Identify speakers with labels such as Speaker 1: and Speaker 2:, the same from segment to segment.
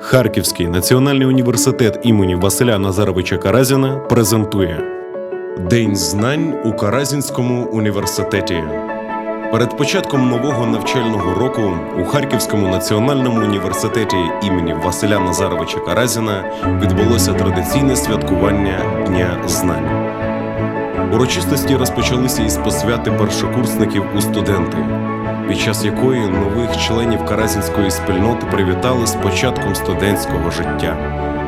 Speaker 1: Харківський національний університет імені Василя Назаровича Каразіна презентує День знань у Каразінському університеті. Перед початком нового навчального року у Харківському національному університеті імені Василя Назаровича Каразіна відбулося традиційне святкування Дня знань. Урочистості розпочалися із посвяти першокурсників у студенти, під час якої нових членів каразінської спільноти привітали з початком студентського життя.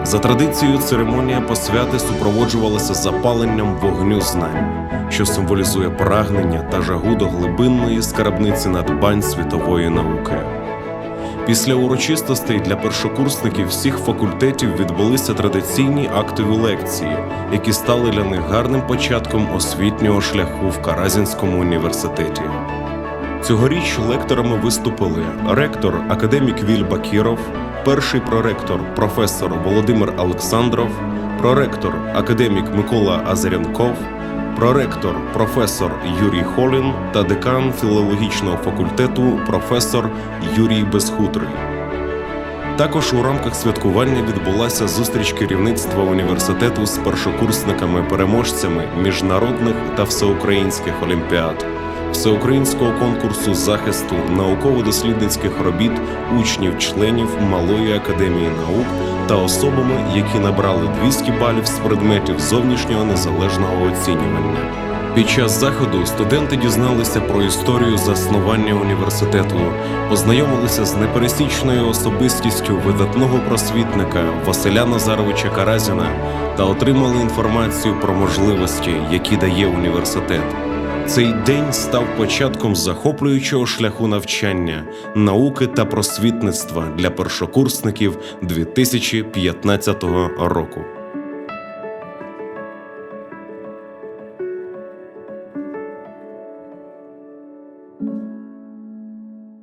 Speaker 1: За традицією, церемонія посвяти супроводжувалася запаленням вогню знань, що символізує прагнення та жагу до глибинної скарбниці надбань світової науки. Після урочистостей для першокурсників всіх факультетів відбулися традиційні актові лекції, які стали для них гарним початком освітнього шляху в Каразінському університеті. Цьогоріч лекторами виступили ректор академік Віль Бакіров, перший проректор професор Володимир Олександров, проректор академік Микола Азарянков, проректор професор Юрій Холін та декан філологічного факультету професор Юрій Безхутрий. Також у рамках святкування відбулася зустріч керівництва університету з першокурсниками-переможцями міжнародних та всеукраїнських олімпіад, всеукраїнського конкурсу захисту науково-дослідницьких робіт учнів-членів Малої академії наук та особами, які набрали 200 балів з предметів зовнішнього незалежного оцінювання. Під час заходу студенти дізналися про історію заснування університету, познайомилися з непересічною особистістю видатного просвітника Василя Назаровича Каразіна та отримали інформацію про можливості, які дає університет. Цей день став початком захоплюючого шляху навчання, науки та просвітництва для першокурсників 2015 року.